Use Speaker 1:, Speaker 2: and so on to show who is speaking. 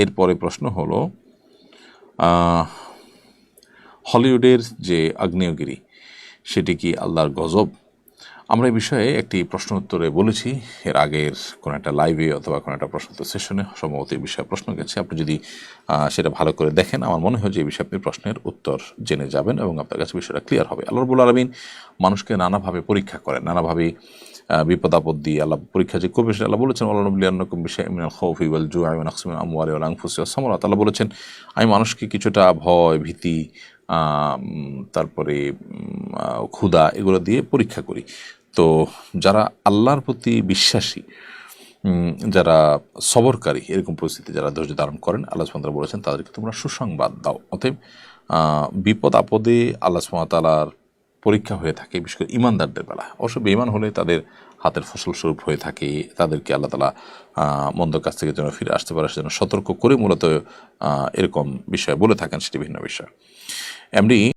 Speaker 1: এরপরে প্রশ্ন হলো হলিউডের যে আগ্নেয়গিরি, সেটি কি আল্লাহর গজব? আমরা এই বিষয়ে একটি প্রশ্ন উত্তরে বলেছি। এর আগের কোনো একটা লাইভে অথবা কোনো একটা প্রশ্ন উত্তর সেশনে সম্ভবত এই বিষয়ে প্রশ্ন গেছে। আপনি যদি সেটা ভালো করে দেখেন, আমার মনে হয় যে এই বিষয়ে আপনি প্রশ্নের উত্তর জেনে যাবেন এবং আপনার কাছে বিষয়টা ক্লিয়ার হবে। আল্লাহ রবুল আলমিন মানুষকে নানাভাবে পরীক্ষা করেন, নানাভাবে বিপদ আপদ দিয়ে আল্লাহ পরীক্ষা যে সেটা আল্লাহ বলেছেন আল্লাহ নবী আন্নকুম বিষয় ইমিনাল খৌফি ওয়াল জু আনফুসি ওয়াস আল্লাহ বলেছেন, আমি মানুষকে কিছুটা ভয়, ভীতি তারপরে ক্ষুধা এগুলো দিয়ে পরীক্ষা করি। তো যারা আল্লাহর প্রতি বিশ্বাসী যারা সবরকারী, এরকম পরিস্থিতি যারা ধৈর্য ধারণ করেন, আল্লাহ সুমাতারা বলেছেন, তাদেরকে তোমরা সুসংবাদ দাও। অতএব বিপদ আপদে আল্লাহ সুমাতালার পরীক্ষা হয়ে থাকে, বিশেষ করে ইমানদারদের বেলা। অবশ্য বেইমান হলে তাদের হাতের ফসল স্বরূপ হয়ে থাকে, তাদেরকে আল্লাহ তালা মন্দ কাছ থেকে যেন ফিরে আসতে পারে, সেজন্য সতর্ক করে মূলত এরকম বিষয় বলে থাকেন, সেটি ভিন্ন বিষয়। এমনি